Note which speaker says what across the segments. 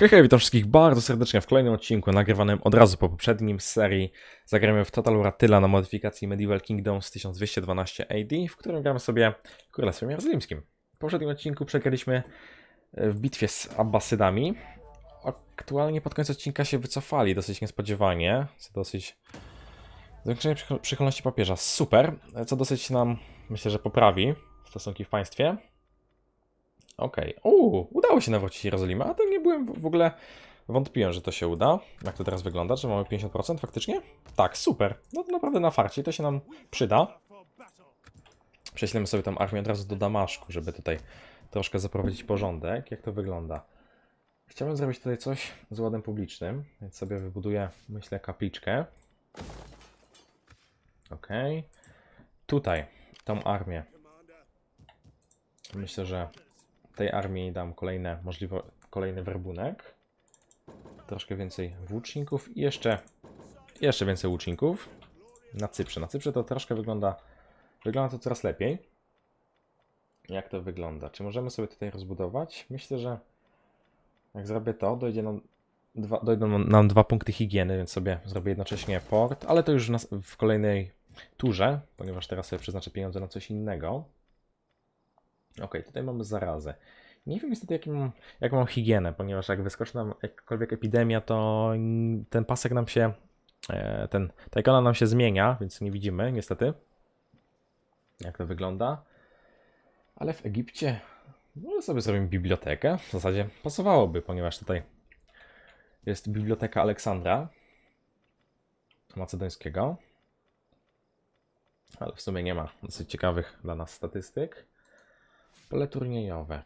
Speaker 1: Hej, hej, witam wszystkich bardzo serdecznie w kolejnym odcinku, nagrywanym od razu po poprzednim z serii. Zagramy w Total War Attila na modyfikacji Medieval Kingdoms 1212 AD, w którym gramy sobie Królestwem Jerozolimskim. W poprzednim odcinku przegraliśmy e, w bitwie z Abbasydami. Aktualnie pod koniec odcinka się wycofali dosyć niespodziewanie, co dosyć... Zwiększenie przychylności papieża, super, co dosyć nam, myślę, że poprawi stosunki w państwie. Okej. Uuu, udało się nawrócić Jerozolimę, a to nie byłem w ogóle. Wątpiłem, że to się uda. Jak to teraz wygląda? Że mamy 50% faktycznie? Tak, super. No to naprawdę na farcie, to się nam przyda. Prześlemy sobie tam armię od razu do Damaszku, żeby tutaj troszkę zaprowadzić porządek. Jak to wygląda? Chciałbym zrobić tutaj coś z ładem publicznym, więc sobie wybuduję, myślę, kapliczkę. Okej. Tutaj, tą armię. Myślę, że tej armii dam kolejne możliwe, kolejny werbunek. Troszkę więcej włóczników i jeszcze, jeszcze więcej łuczników. Na Cyprze. Na Cyprze to troszkę wygląda, wygląda to coraz lepiej. Jak to wygląda? Czy możemy sobie tutaj rozbudować? Myślę, że jak zrobię to, dojdzie nam dwa, dojdą nam- dwa punkty higieny, więc sobie zrobię jednocześnie port, ale to już w, nas, w kolejnej turze, ponieważ teraz sobie przeznaczę pieniądze na coś innego. Ok, tutaj mamy zarazę. Nie wiem niestety jaką mam, jaką mam higienę, ponieważ jak wyskoczy nam jakakolwiek epidemia, to ten pasek nam się, e, ten, ta ikona nam się zmienia, więc nie widzimy niestety jak to wygląda. Ale w Egipcie może sobie zrobimy bibliotekę. W zasadzie pasowałoby, ponieważ tutaj jest biblioteka Aleksandra Macedońskiego. Ale w sumie nie ma dosyć ciekawych dla nas statystyk. Pole turniejowe.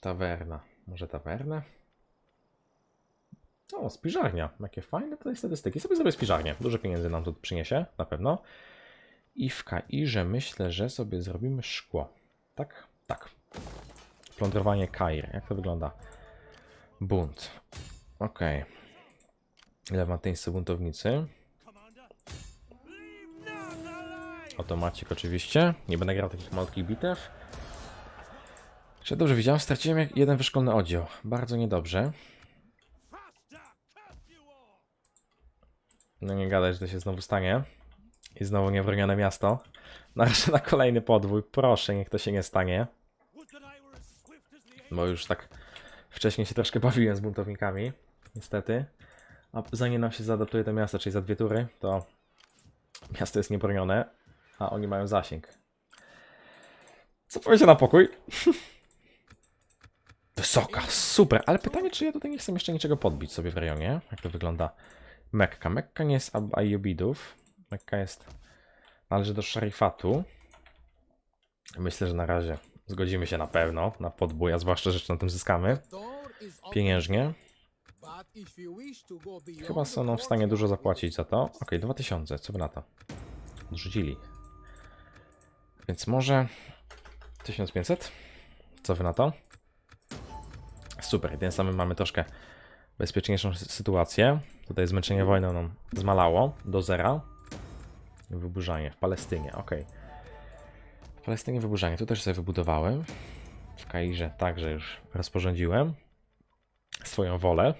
Speaker 1: Tawerna. Może tawernę? O, spiżarnia. Jakie fajne tutaj statystyki. Sobie zrobię spiżarnię. Dużo pieniędzy nam to przyniesie, na pewno. I w Kairze myślę, że sobie zrobimy szkło. Tak? Tak. Plądrowanie Kair. Jak to wygląda? Bunt. Okej. Lewantyńscy buntownicy. Automacik oczywiście. Nie będę grał takich malutkich bitew. Czy dobrze widziałem? Straciłem jeden wyszkolny oddział. Bardzo niedobrze. No nie gadaj, że to się znowu stanie. I znowu niebronione miasto. Narażę na kolejny podwój. Proszę, niech to się nie stanie. Bo już tak wcześniej się troszkę bawiłem z buntownikami. Niestety. A zanim nam się zaadaptuje to miasto, czyli za dwie tury, to miasto jest niebronione, a oni mają zasięg. Co powiecie na pokój? Wysoka, super, ale pytanie, czy ja tutaj nie chcę jeszcze niczego podbić sobie w rejonie? Jak to wygląda? Mekka. Mekka nie jest Ayyubidów. Mekka jest... należy do szarifatu. Myślę, że na razie zgodzimy się na pewno na podbój, a zwłaszcza, że na tym zyskamy pieniężnie. Chyba są nam w stanie dużo zapłacić za to. Ok, 2000, co by na to? Odrzucili. Więc może 1500? Co wy na to? Super, tym samym mamy troszkę bezpieczniejszą sy- sytuację. Tutaj zmęczenie wojną nam zmalało do zera. Wyburzanie w Palestynie, ok. W Palestynie wyburzanie, tu też sobie wybudowałem. W Kairze także już rozporządziłem swoją wolę.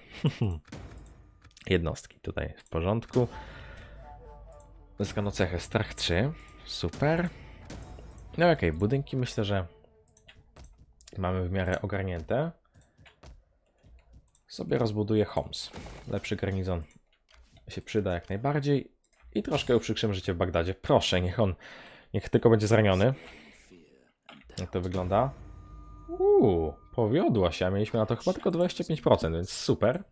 Speaker 1: Jednostki tutaj w porządku. Zyskano cechę strach 3. Super. No okej, budynki myślę, że mamy w miarę ogarnięte. Sobie rozbuduję Homs. Lepszy garnizon się przyda jak najbardziej. I troszkę uprzykrzymy życie w Bagdadzie. Proszę, niech on, niech tylko będzie zraniony. Jak to wygląda? Uuu, powiodła się, a mieliśmy na to chyba tylko 25%, więc super.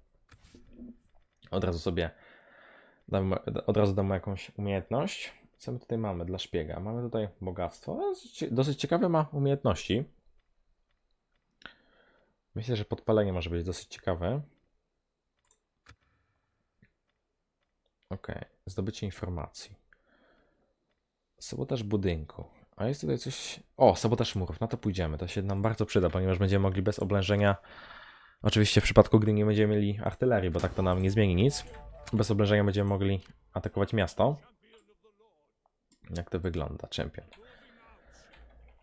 Speaker 1: Od razu sobie damy, od razu damy jakąś umiejętność. Co my tutaj mamy dla szpiega? Mamy tutaj bogactwo. Dosyć ciekawe ma umiejętności. Myślę, że podpalenie może być dosyć ciekawe. Ok, zdobycie informacji. Sabotaż budynku. A jest tutaj coś. O, sabotaż murów. Na to pójdziemy. To się nam bardzo przyda, ponieważ będziemy mogli bez oblężenia. Oczywiście w przypadku, gdy nie będziemy mieli artylerii, bo tak to nam nie zmieni nic. Bez oblężenia będziemy mogli atakować miasto. Jak to wygląda, czempion?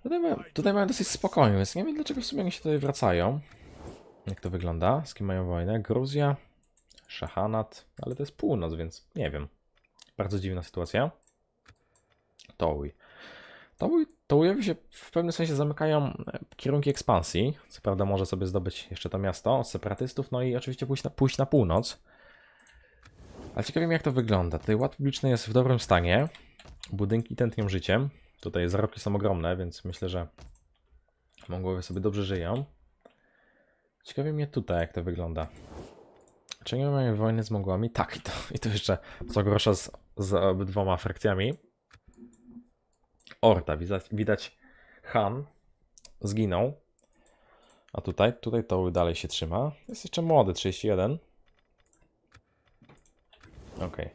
Speaker 1: Tutaj mają, tutaj mają dosyć spokojnie, więc nie wiem dlaczego w sumie oni się tutaj wracają. Jak to wygląda? Z kim mają wojnę? Gruzja, Szahanat, ale to jest północ, więc nie wiem. Bardzo dziwna sytuacja. Tołuj. Tołuj, Tołujowi się w pewnym sensie zamykają e, kierunki ekspansji. Co prawda może sobie zdobyć jeszcze to miasto od separatystów, no i oczywiście pójść na, pójść na północ. Ale ciekawie mnie jak to wygląda. Tutaj ład publiczny jest w dobrym stanie. Budynki tętnią życiem. Tutaj zarobki są ogromne, więc myślę, że Mongołowie sobie dobrze żyją. Ciekawie mnie tutaj, jak to wygląda. Czy nie mamy wojny z Mongołami? Tak, i to, i to jeszcze co grosza z, z obydwoma frakcjami. Orta, widać, widać Han zginął. A tutaj, tutaj to dalej się trzyma. Jest jeszcze młody, 31. Okej.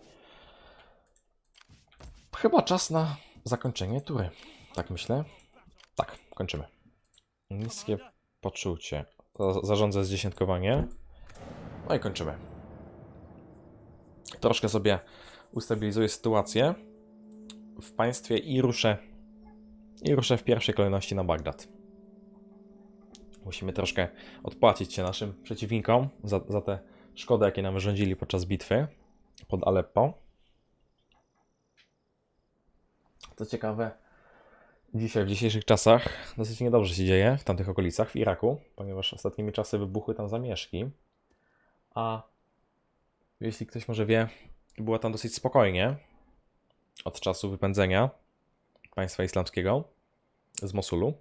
Speaker 1: Chyba czas na zakończenie tury. Tak myślę. Tak, kończymy. Niskie poczucie. Za- Zarządzę zdziesiątkowanie. No i kończymy. Troszkę sobie ustabilizuję sytuację w państwie i ruszę i ruszę w pierwszej kolejności na Bagdad. Musimy troszkę odpłacić się naszym przeciwnikom za, za te szkody, jakie nam wyrządzili podczas bitwy pod Aleppo. Co ciekawe, dzisiaj, w dzisiejszych czasach dosyć niedobrze się dzieje w tamtych okolicach, w Iraku, ponieważ ostatnimi czasy wybuchły tam zamieszki. A jeśli ktoś może wie, było tam dosyć spokojnie od czasu wypędzenia państwa islamskiego z Mosulu.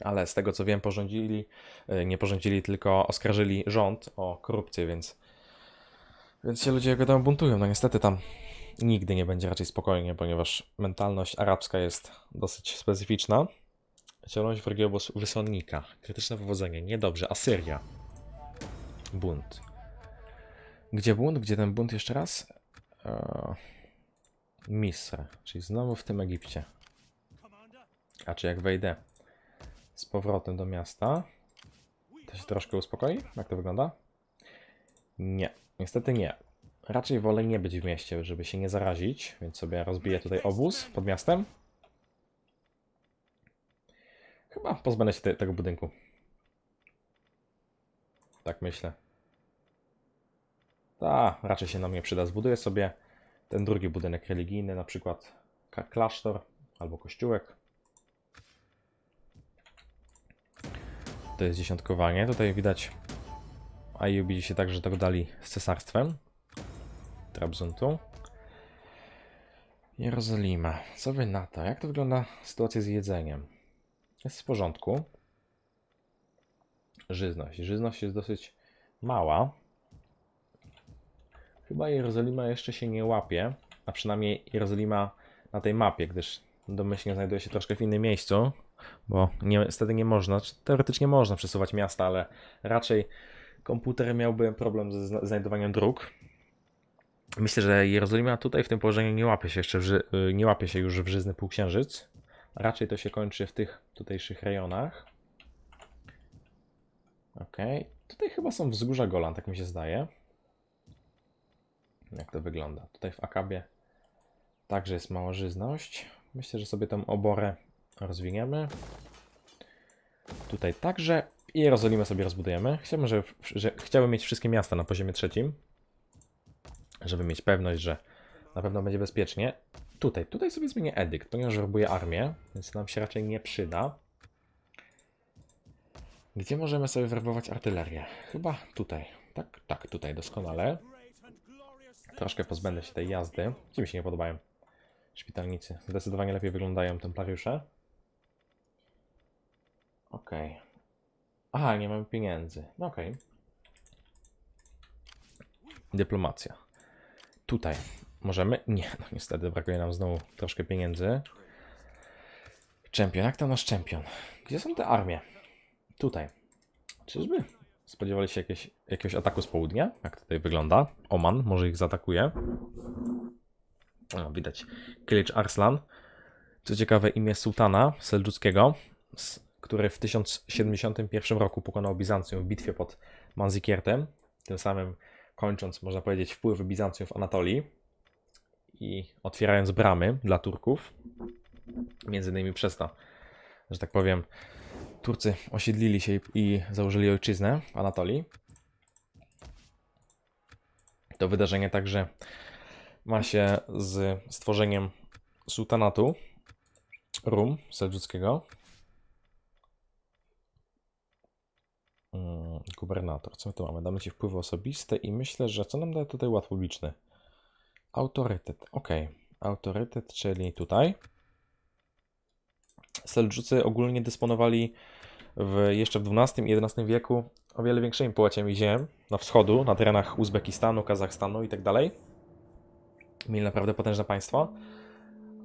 Speaker 1: Ale z tego co wiem, porządzili, e, nie porządzili, tylko oskarżyli rząd o korupcję, więc, więc się ludzie wiadomo buntują. No niestety tam nigdy nie będzie raczej spokojnie, ponieważ mentalność arabska jest dosyć specyficzna. Ciągnąć wrogiego wysłannika. Krytyczne powodzenie. Niedobrze. Asyria. Bunt. Gdzie bunt? Gdzie ten bunt jeszcze raz? Eee, Misr, czyli znowu w tym Egipcie. A czy jak wejdę z powrotem do miasta, to się troszkę uspokoi? Jak to wygląda? Nie, niestety nie. Raczej wolę nie być w mieście, żeby się nie zarazić, więc sobie rozbiję tutaj obóz pod miastem. Chyba pozbędę się te, tego budynku. Tak myślę. Ta, raczej się nam nie przyda. Zbuduję sobie ten drugi budynek religijny, na przykład klasztor albo kościółek. To jest dziesiątkowanie. Tutaj widać Ajubi się także tak dali z cesarstwem. Trabzuntu. Jerozolima. Co wy na to? Jak to wygląda sytuacja z jedzeniem? Jest w porządku. Żyzność. Żyzność jest dosyć mała. Chyba Jerozolima jeszcze się nie łapie, a przynajmniej Jerozolima na tej mapie, gdyż domyślnie znajduje się troszkę w innym miejscu, bo nie, niestety nie można, teoretycznie można przesuwać miasta, ale raczej komputer miałby problem ze zna- znajdowaniem dróg. Myślę, że Jerozolima tutaj w tym położeniu nie łapie się jeszcze, y, nie łapie się już w żyzny półksiężyc. Raczej to się kończy w tych tutejszych rejonach. Okej, tutaj chyba są wzgórza Golan, tak mi się zdaje. Jak to wygląda? Tutaj w Akabie także jest mała żyzność. Myślę, że sobie tą oborę rozwiniemy. Tutaj także. I Jerozolimę sobie rozbudujemy. Chciałbym, że, chciałbym mieć wszystkie miasta na poziomie trzecim. Żeby mieć pewność, że na pewno będzie bezpiecznie. Tutaj, tutaj sobie zmienię edykt, ponieważ werbuję armię, więc nam się raczej nie przyda. Gdzie możemy sobie werbować artylerię? Chyba tutaj. Tak, tak, tutaj doskonale. Troszkę pozbędę się tej jazdy. Ci mi się nie podobają. Szpitalnicy. Zdecydowanie lepiej wyglądają templariusze. Okej. Aha, nie mamy pieniędzy. No okej. Dyplomacja. Tutaj. Możemy? Nie, no niestety brakuje nam znowu troszkę pieniędzy. Czempion, jak tam nasz czempion? Gdzie są te armie? Tutaj. Czyżby? Spodziewali się jakieś, jakiegoś ataku z południa? Jak tutaj wygląda? Oman może ich zaatakuje. O, widać. Kilicz Arslan. Co ciekawe, imię sułtana seldżuckiego, s- który w 1071 roku pokonał Bizancjum w bitwie pod Manzikiertem, tym samym kończąc, można powiedzieć, wpływy Bizancjum w Anatolii i otwierając bramy dla Turków. Między innymi przez to, że tak powiem, Turcy osiedlili się i, założyli ojczyznę w Anatolii. To wydarzenie także ma się z stworzeniem sułtanatu Rum Seldżuckiego. Mm, Gubernator, co my tu mamy? Damy ci wpływy osobiste i myślę, że co nam daje tutaj ład publiczny? Autorytet, ok. Autorytet, czyli tutaj. Seldżucy ogólnie dysponowali w, jeszcze w XII i XI wieku o wiele większymi połaciami ziem na wschodu, na terenach Uzbekistanu, Kazachstanu i tak dalej. Mieli naprawdę potężne państwo,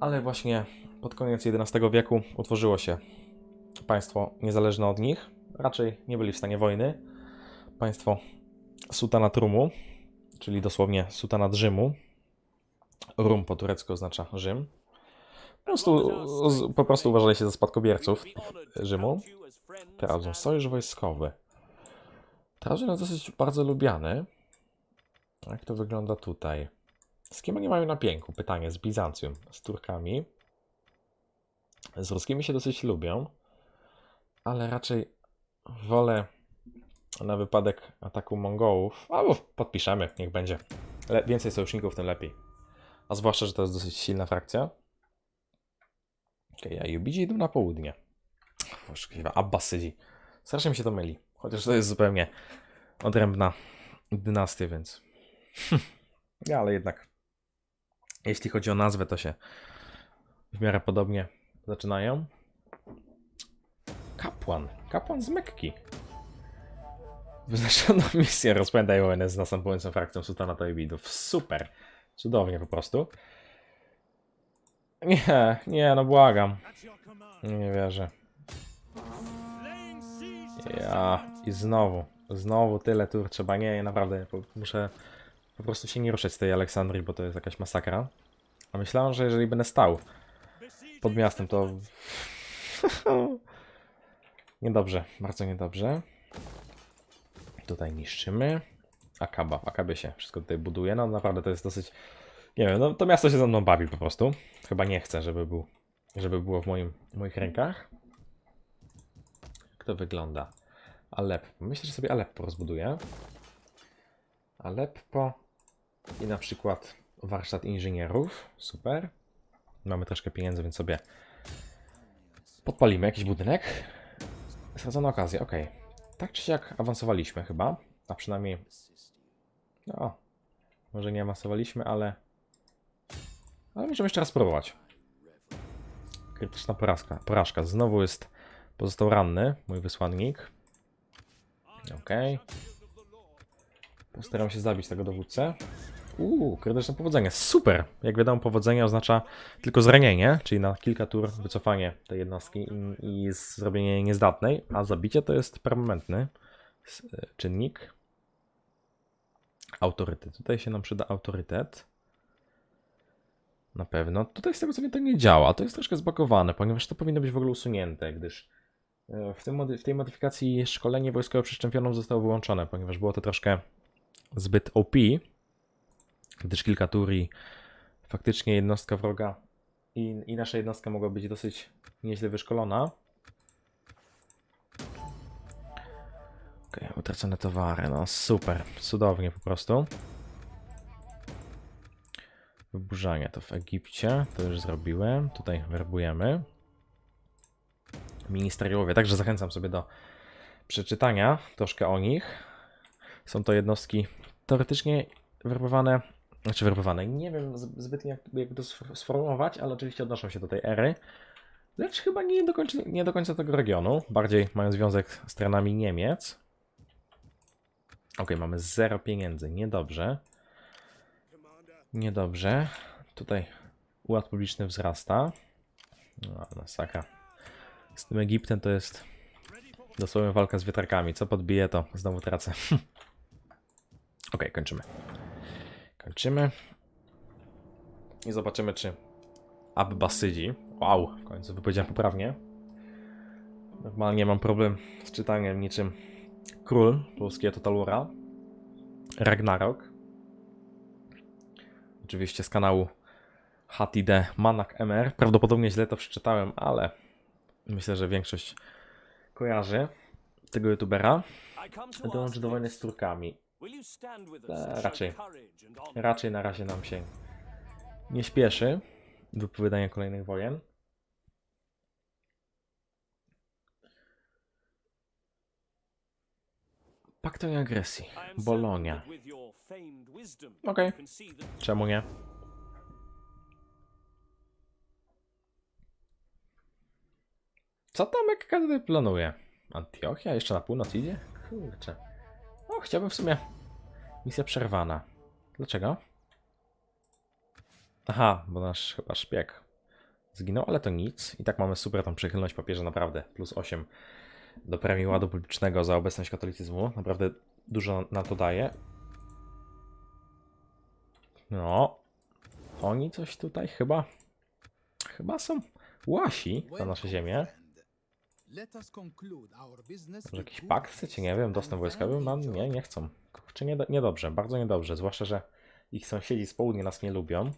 Speaker 1: ale właśnie pod koniec XI wieku utworzyło się państwo niezależne od nich. Raczej nie byli w stanie wojny. Państwo Sultanat Rumu, czyli dosłownie Sultanat Rzymu. Rum po turecku oznacza Rzym. Po prostu, po prostu uważali się za spadkobierców Rzymu. Trauzon, sojusz wojskowy. Trauzon jest dosyć bardzo lubiany. Jak to wygląda tutaj? Z kim oni mają na pięku? Pytanie, z Bizancjum, z Turkami. Z ruskimi się dosyć lubią, ale raczej wolę na wypadek ataku Mongołów, albo podpiszemy, niech będzie. Le więcej sojuszników, tym lepiej. A zwłaszcza, że to jest dosyć silna frakcja. Okej, a Jubidzi idą na południe. Poszukiwa Abbasydzi. Strasznie mi się to myli. Chociaż to jest zupełnie odrębna dynastia, więc. ja, ale jednak. Jeśli chodzi o nazwę, to się w miarę podobnie zaczynają. Kapłan. Kapłan z Mekki. Wyznaczono misję rozpędzaj wojnę z następującą frakcją Sultana Toibidów. Super. Cudownie po prostu. Nie, nie, no błagam. Nie wierzę. Ja i znowu, znowu tyle tur trzeba. Nie, naprawdę, muszę po prostu się nie ruszać z tej Aleksandrii, bo to jest jakaś masakra. A myślałem, że jeżeli będę stał pod miastem, to. niedobrze, bardzo niedobrze. Tutaj niszczymy. Akaba, w Akabie się wszystko tutaj buduje. No naprawdę to jest dosyć. Nie wiem, no to miasto się ze mną bawi po prostu. Chyba nie chcę, żeby, był, żeby było w, moim, w moich rękach. Jak to wygląda? Aleppo. Myślę, że sobie Aleppo rozbuduję. Aleppo i na przykład warsztat inżynierów. Super. Mamy troszkę pieniędzy, więc sobie podpalimy jakiś budynek. Stracona okazja, ok. Tak czy siak awansowaliśmy chyba, a przynajmniej... No, może nie awansowaliśmy, ale... Ale możemy jeszcze raz spróbować. Krytyczna porażka. porażka. Znowu jest... Pozostał ranny, mój wysłannik. Okej. Postaram się zabić tego dowódcę. Uuu, krytyczne powodzenie. Super! Jak wiadomo, powodzenie oznacza tylko zranienie, czyli na kilka tur wycofanie tej jednostki i, i zrobienie jej niezdatnej, a zabicie to jest permanentny e, czynnik. Autorytet. Tutaj się nam przyda autorytet. Na pewno. Tutaj z tego co wiem to nie działa. To jest troszkę zbagowane, ponieważ to powinno być w ogóle usunięte, gdyż e, w, tym w tej modyfikacji szkolenie wojskowe przez zostało wyłączone, ponieważ było to troszkę zbyt OP, gdyż kilka tur i faktycznie jednostka wroga i, i nasza jednostka mogła być dosyć nieźle wyszkolona. Okej, utracone towary, no super, cudownie po prostu. Wyburzanie to w Egipcie, to już zrobiłem. Tutaj werbujemy. Ministeriałowie, także zachęcam sobie do przeczytania troszkę o nich. Są to jednostki teoretycznie werbowane, znaczy werbowane, nie wiem zbytnio jak, jak to sfor- sformułować, ale oczywiście odnoszą się do tej ery. Lecz chyba nie do, końca, nie do końca tego regionu, bardziej mają związek z terenami Niemiec. Ok, mamy zero pieniędzy, niedobrze. Niedobrze. Tutaj ład publiczny wzrasta. No, masakra. Z tym Egiptem to jest dosłownie walka z wiatrakami. Co podbije, to znowu tracę. ok, kończymy. Kończymy. I zobaczymy, czy Abbasydzi. Wow, w końcu wypowiedziałem poprawnie. Normalnie mam problem z czytaniem niczym król polskiego Totalura. Ragnarok. Oczywiście z kanału HTD Manak MR. Prawdopodobnie źle to przeczytałem, ale myślę, że większość kojarzy tego youtubera.
Speaker 2: Dołącz
Speaker 1: do wojny z Turkami. E, raczej. Raczej na razie nam się nie śpieszy wypowiadanie kolejnych wojen. Pakt o nieagresji. Bolonia. Okej. Czemu nie? Co Tomek tutaj planuje? Antiochia? Jeszcze na północ idzie? Kurczę. Chciałbym w sumie... Misja przerwana. Dlaczego? Aha, bo nasz chyba szpieg zginął, ale to nic. I tak mamy super tą przychylność papieża, naprawdę. Plus 8 do premii ładu publicznego za obecność katolicyzmu. Naprawdę dużo na to daje. No. Oni coś tutaj chyba... Chyba są łasi na nasze ziemię. Może jakiś pakt chcecie? Nie wiem, dostęp wojskowy? No nie, nie chcą. Kurczę, nie, niedobrze, bardzo niedobrze. Zwłaszcza, że ich sąsiedzi z południa nas nie lubią.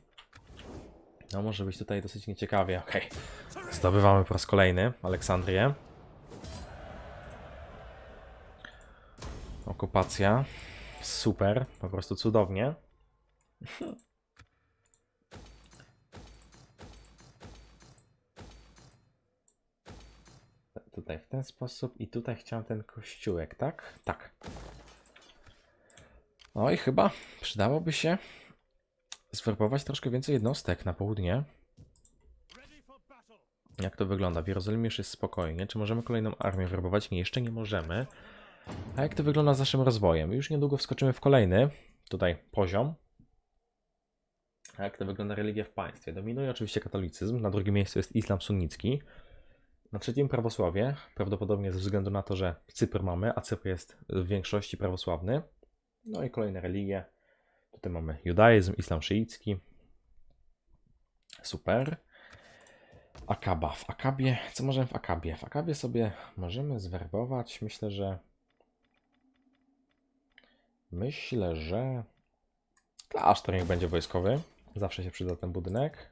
Speaker 1: No może być tutaj dosyć nieciekawie. Okej. Zdobywamy po raz kolejny Aleksandrię. Okupacja. Super, po prostu cudownie. Tutaj w ten sposób i tutaj chciałem ten kościółek, tak? Tak. No i chyba przydałoby się zwerbować troszkę więcej jednostek na południe. Jak to wygląda? W Jerozolimie już jest spokojnie. Czy możemy kolejną armię werbować? Nie, jeszcze nie możemy. A jak to wygląda z naszym rozwojem? Już niedługo wskoczymy w kolejny tutaj poziom. A jak to wygląda religia w państwie? Dominuje oczywiście katolicyzm, na drugim miejscu jest islam sunnicki. Na trzecim prawosławie, prawdopodobnie ze względu na to, że Cypr mamy, a Cypr jest w większości prawosławny. No i kolejne religie. Tutaj mamy judaizm, islam szyicki. Super. Akaba. W Akabie, co możemy w Akabie? W Akabie sobie możemy zwerbować, myślę, że myślę, że klasztor niech będzie wojskowy. Zawsze się przyda ten budynek.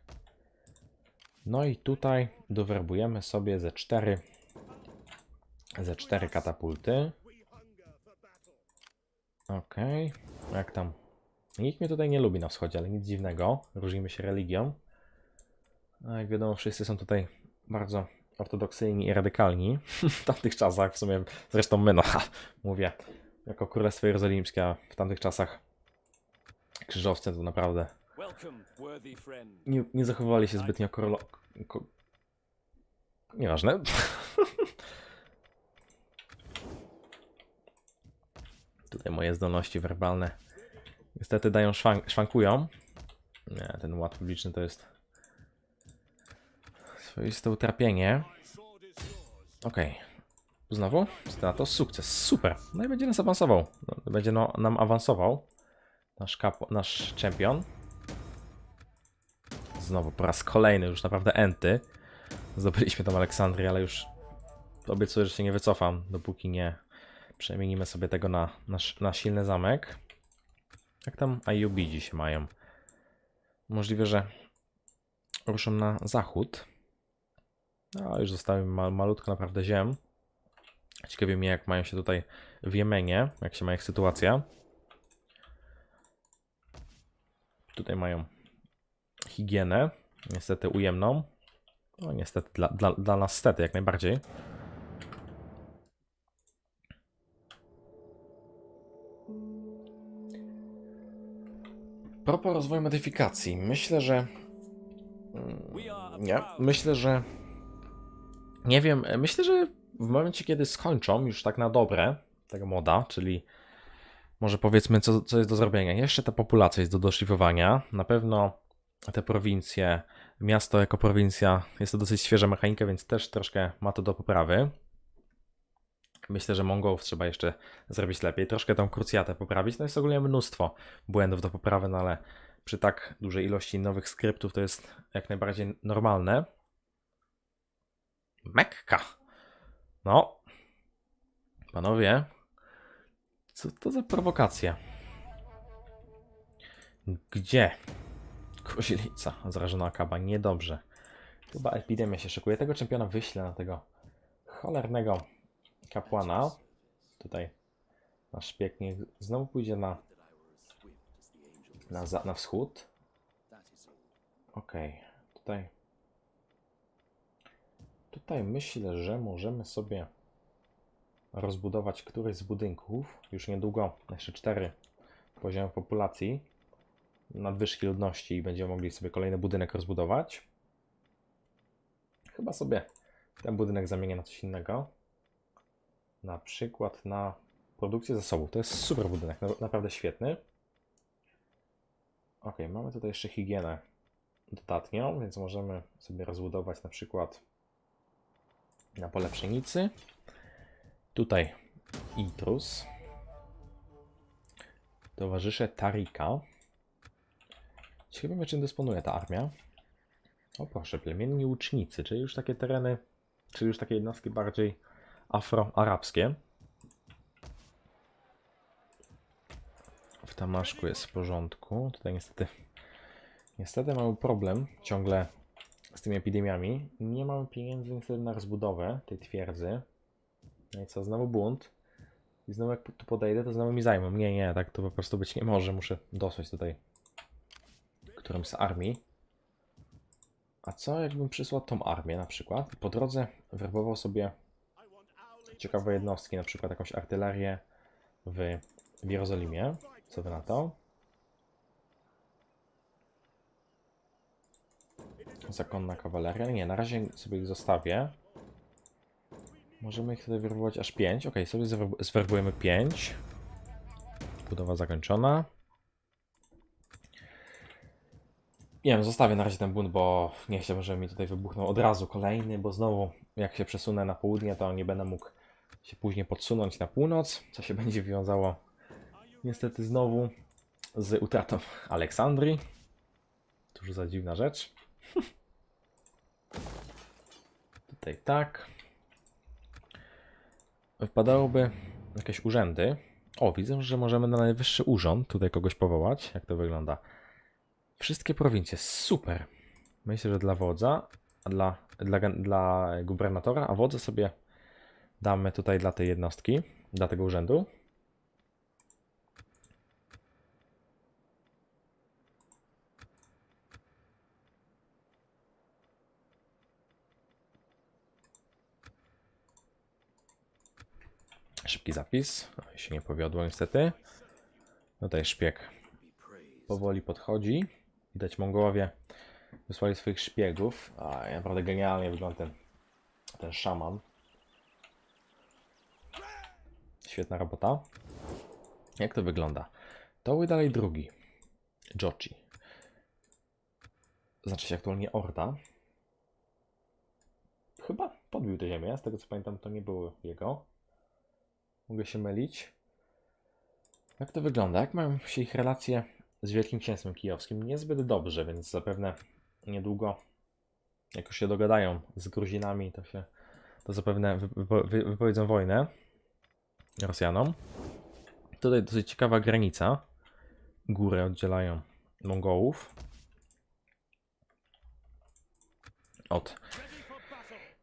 Speaker 1: No i tutaj dowerbujemy sobie ze 4 ze 4 katapulty. Okej, jak tam? Nikt mnie tutaj nie lubi na wschodzie, ale nic dziwnego. Różnimy się religią. A jak wiadomo, wszyscy są tutaj bardzo ortodoksyjni i radykalni. w tamtych czasach, w sumie, zresztą my, no, mówię, jako Królestwo Jerozolimskie, w tamtych czasach krzyżowcy to naprawdę nie, nie zachowywali się zbytnio korolo... Ko... Nieważne. Tutaj moje zdolności werbalne niestety dają szwank, szwankują. Nie, ten ład publiczny to jest swoiste utrapienie. Okej. Znowu? Na to sukces. Super. No i będzie nas awansował. No, Będzie no, nam awansował. Nasz, kapo, nasz czempion. Znowu po raz kolejny, już naprawdę enty. Zdobyliśmy tam Aleksandrię, ale już obiecuję, że się nie wycofam, dopóki nie przemienimy sobie tego na, na, na silny zamek. Jak tam IUB dziś mają? Możliwe, że ruszą na zachód. No, już zostały ma, malutko naprawdę ziem. Ciekawie mnie, jak mają się tutaj w Jemenie, jak się ma ich sytuacja. Tutaj mają higienę, niestety ujemną. No niestety, dla, dla, dla nas stety jak najbardziej. Propos rozwoju modyfikacji, myślę, że... Mm, Nie, myślę, że... Nie wiem, myślę, że w momencie, kiedy skończą już tak na dobre tego moda, czyli może powiedzmy, co, co jest do zrobienia. Jeszcze ta populacja jest do doszlifowania. Na pewno te prowincje, miasto jako prowincja, jest to dosyć świeża mechanika, więc też troszkę ma to do poprawy. Myślę, że Mongołów trzeba jeszcze zrobić lepiej. Troszkę tą krucjatę poprawić. No jest ogólnie mnóstwo błędów do poprawy, no ale przy tak dużej ilości nowych skryptów to jest jak najbardziej normalne. Mekka. No. Panowie. Co to za prowokacja? Gdzie? Kozielica, zarażona akaba, niedobrze. Chyba epidemia się szykuje. Tego czempiona wyślę na tego cholernego kapłana. Tutaj nasz niech znowu pójdzie na, na, za, na wschód. Okej, tutaj. Tutaj myślę, że możemy sobie rozbudować któryś z budynków. Już niedługo, jeszcze cztery poziomy populacji, nadwyżki ludności i będziemy mogli sobie kolejny budynek rozbudować. Chyba sobie ten budynek zamienię na coś innego. Na przykład na produkcję zasobów. To jest super budynek, na- naprawdę świetny. Ok, mamy tutaj jeszcze higienę dodatnią, więc możemy sobie rozbudować na przykład na pole pszenicy. Tutaj intrus. Towarzysze Tarika. Ciekawe czym dysponuje ta armia. O proszę, plemienni łucznicy, czyli już takie tereny, czyli już takie jednostki bardziej afroarabskie. W Tamaszku jest w porządku. Tutaj niestety, niestety mamy problem ciągle z tymi epidemiami. Nie mamy pieniędzy niestety na rozbudowę tej twierdzy. No i co, znowu bunt. I znowu jak tu podejdę, to znowu mi zajmą. Nie, nie, tak to po prostu być nie może. Muszę dosłać tutaj którymś z armii. A co jakbym przysłał tą armię na przykład? Po drodze werbował sobie ciekawe jednostki, na przykład jakąś artylerię w, w Jerozolimie. Co wy na to? Zakonna kawaleria. Nie, na razie sobie ich zostawię. Możemy ich wtedy werbować aż 5. Ok, sobie zwerb- zwerbujemy 5. Budowa zakończona. Nie wiem, zostawię na razie ten bunt, bo nie chciałbym, żeby mi tutaj wybuchnął od razu kolejny, bo znowu jak się przesunę na południe, to nie będę mógł się później podsunąć na północ, co się będzie wiązało niestety znowu z utratą Aleksandrii. Cóż za dziwna rzecz. Tutaj tak. Wpadałoby jakieś urzędy. O, widzę, że możemy na najwyższy urząd tutaj kogoś powołać. Jak to wygląda? Wszystkie prowincje, super. Myślę, że dla wodza, a dla, dla, dla gubernatora, a wodza sobie damy tutaj dla tej jednostki, dla tego urzędu. Szybki zapis. Oj, się nie powiodło niestety. Tutaj szpieg powoli podchodzi. Widać Mongołowie wysłali swoich szpiegów. A naprawdę genialnie wygląda ten, ten szaman. Świetna robota. Jak to wygląda? To dalej drugi. Jochi. Znaczy się aktualnie Orda. Chyba podbił tę ziemię. Z tego co pamiętam, to nie było jego. Mogę się mylić. Jak to wygląda? Jak mają się ich relacje z Wielkim Księstwem Kijowskim? Niezbyt dobrze, więc zapewne niedługo, jak już się dogadają z Gruzinami, to się to zapewne wypo- wy- wypowiedzą wojnę Rosjanom. Tutaj dosyć ciekawa granica. Góry oddzielają Mongołów od.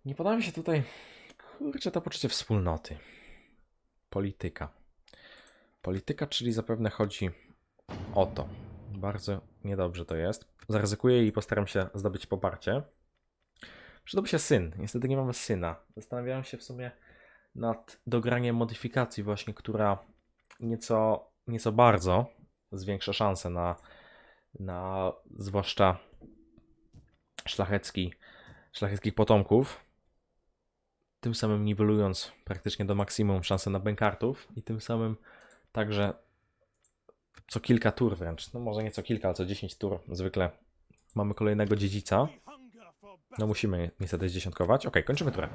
Speaker 1: Nie podoba mi się tutaj. Kurczę, to poczucie wspólnoty. Polityka. Polityka, czyli zapewne chodzi o to. Bardzo niedobrze to jest. Zaryzykuję i postaram się zdobyć poparcie. Przydałby się syn. Niestety nie mamy syna. Zastanawiałem się w sumie nad dograniem modyfikacji właśnie, która nieco, nieco bardzo zwiększa szanse na, na zwłaszcza szlachecki, szlacheckich potomków. Tym samym niwelując praktycznie do maksimum szanse na bękartów i tym samym także co kilka tur wręcz, no może nie co kilka, ale co 10 tur zwykle mamy kolejnego dziedzica. No musimy niestety zdziesiątkować. Ok, kończymy turę.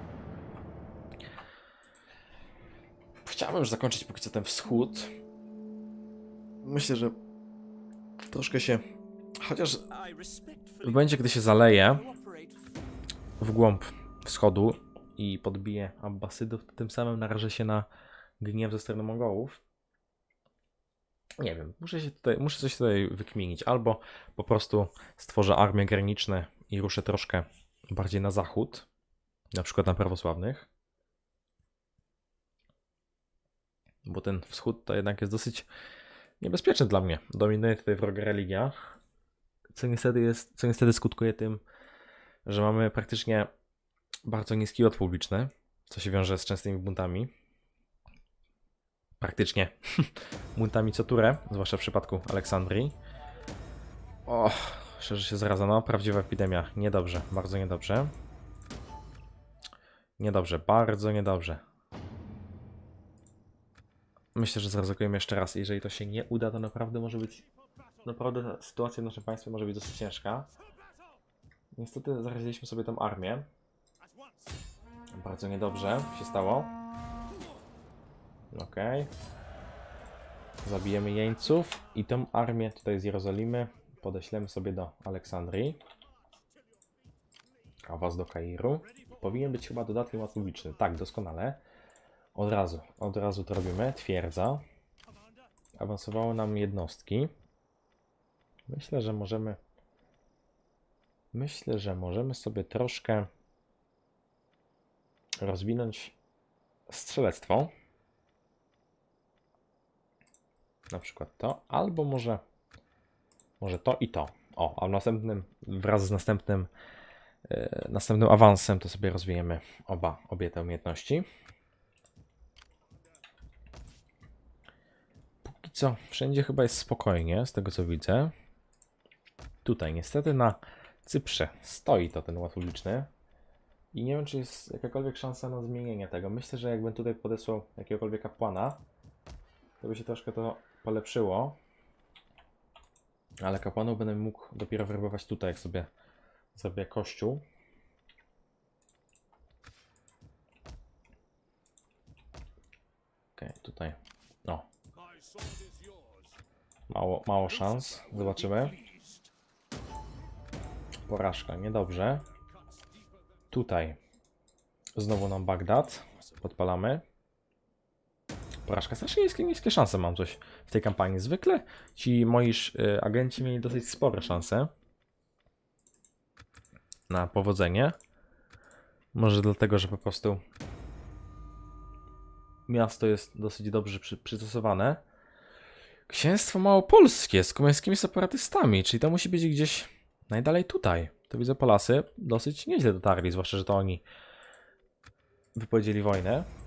Speaker 1: Chciałbym już zakończyć póki co ten wschód. Myślę, że troszkę się... Chociaż w momencie, gdy się zaleje w głąb wschodu i podbije Abbasydów, tym samym narażę się na gniew ze strony Mongołów. Nie wiem, muszę się tutaj, muszę coś tutaj wykminić. Albo po prostu stworzę armię graniczne i ruszę troszkę bardziej na zachód, na przykład na prawosławnych. bo ten wschód to jednak jest dosyć niebezpieczny dla mnie. Dominuje tutaj wroga religia, co niestety, jest, co niestety skutkuje tym, że mamy praktycznie bardzo niski lot publiczny, co się wiąże z częstymi buntami. Praktycznie buntami co turę, zwłaszcza w przypadku Aleksandrii. O, szerzy się zaraza, no, prawdziwa epidemia. Niedobrze, bardzo niedobrze. Niedobrze, bardzo niedobrze. Myślę, że zaryzykujemy jeszcze raz. Jeżeli to się nie uda, to naprawdę może być. Naprawdę sytuacja w naszym państwie może być dosyć ciężka. Niestety zaraziliśmy sobie tą armię. Bardzo niedobrze się stało. Okej. Zabijemy jeńców i tą armię tutaj z Jerozolimy podeślemy sobie do Aleksandrii. A was do Kairu. Powinien być chyba dodatkiem ład publiczny. Tak, doskonale. Od razu, od razu to robimy. Twierdza. Awansowały nam jednostki. Myślę, że możemy. Myślę, że możemy sobie troszkę rozwinąć strzelectwo. Na przykład to, albo może może to i to. O, a w następnym, wraz z następnym e, następnym awansem to sobie rozwijemy oba, obie te umiejętności. Póki co, wszędzie chyba jest spokojnie, z tego co widzę. Tutaj niestety na Cyprze stoi to ten ład uliczny. I nie wiem, czy jest jakakolwiek szansa na zmienienie tego. Myślę, że jakbym tutaj podesłał jakiegokolwiek kapłana, to by się troszkę to polepszyło. Ale kapłanów będę mógł dopiero werbować tutaj, jak sobie zrobię kościół. Okej, tutaj. O. Mało, mało szans. Zobaczymy. Porażka, niedobrze. Tutaj. Znowu nam Bagdad. Podpalamy. Porażka. Strasznie niskie, niskie szanse mam coś w tej kampanii. Zwykle ci moi y, agenci mieli dosyć spore szanse na powodzenie. Może dlatego, że po prostu miasto jest dosyć dobrze przy, przystosowane. Księstwo Małopolskie z kumeńskimi separatystami, czyli to musi być gdzieś najdalej tutaj. To widzę Polasy dosyć nieźle dotarli, zwłaszcza, że to oni wypowiedzieli wojnę.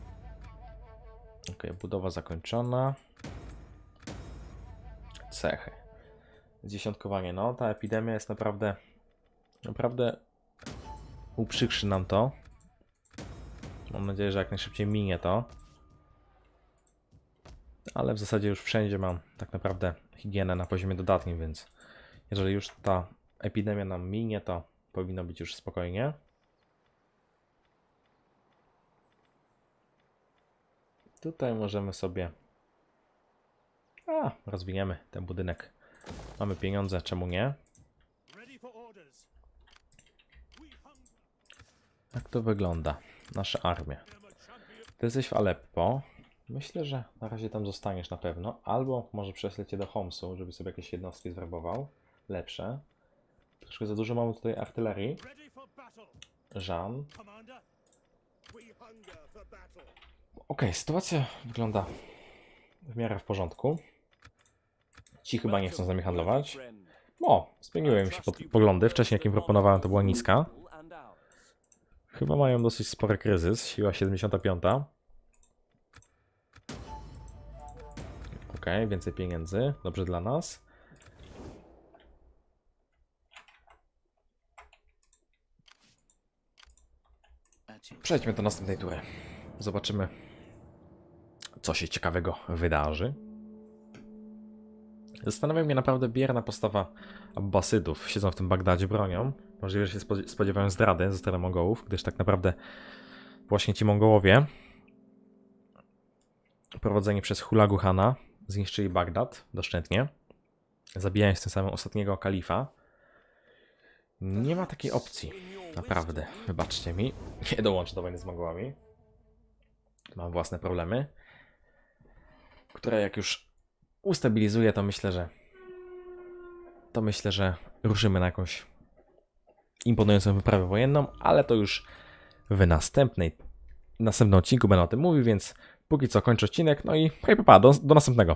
Speaker 1: Ok, budowa zakończona. Cechy. Dziesiątkowanie. No, ta epidemia jest naprawdę. Naprawdę uprzykrzy nam to. Mam nadzieję, że jak najszybciej minie to. Ale w zasadzie już wszędzie mam tak naprawdę higienę na poziomie dodatnim, więc jeżeli już ta epidemia nam minie, to powinno być już spokojnie. Tutaj możemy sobie. A, rozwiniemy ten budynek. Mamy pieniądze, czemu nie? Jak to wygląda? Nasza armia. Ty jesteś w Aleppo. Myślę, że na razie tam zostaniesz na pewno. Albo może prześlę do Homsu, żeby sobie jakieś jednostki zwerbował. Lepsze. Troszkę za dużo mamy tutaj artylerii. Jean. Okej, sytuacja wygląda w miarę w porządku. Ci chyba nie chcą z nami handlować. O, zmieniły mi się poglądy. Wcześniej, jak im proponowałem, to była niska. Chyba mają dosyć spory kryzys. Siła 75. Okej, więcej pieniędzy. Dobrze dla nas. Przejdźmy do następnej tury. Zobaczymy, co się ciekawego wydarzy. Zastanawia mnie naprawdę bierna postawa Abbasydów. Siedzą w tym Bagdadzie, bronią. Możliwe, że się spodzie- spodziewają zdrady ze strony Mongołów, gdyż tak naprawdę właśnie ci Mongołowie prowadzeni przez Hulagu Hana zniszczyli Bagdad doszczętnie, zabijając tym samym ostatniego kalifa. Nie ma takiej opcji, naprawdę. Wybaczcie mi. Nie dołączę do wojny z Mongołami. Mam własne problemy, które jak już ustabilizuję, to myślę, że to myślę, że ruszymy na jakąś imponującą wyprawę wojenną, ale to już w następnej następnym odcinku będę o tym mówił, więc Póki co kończę odcinek, no i hej, papa, do, do następnego.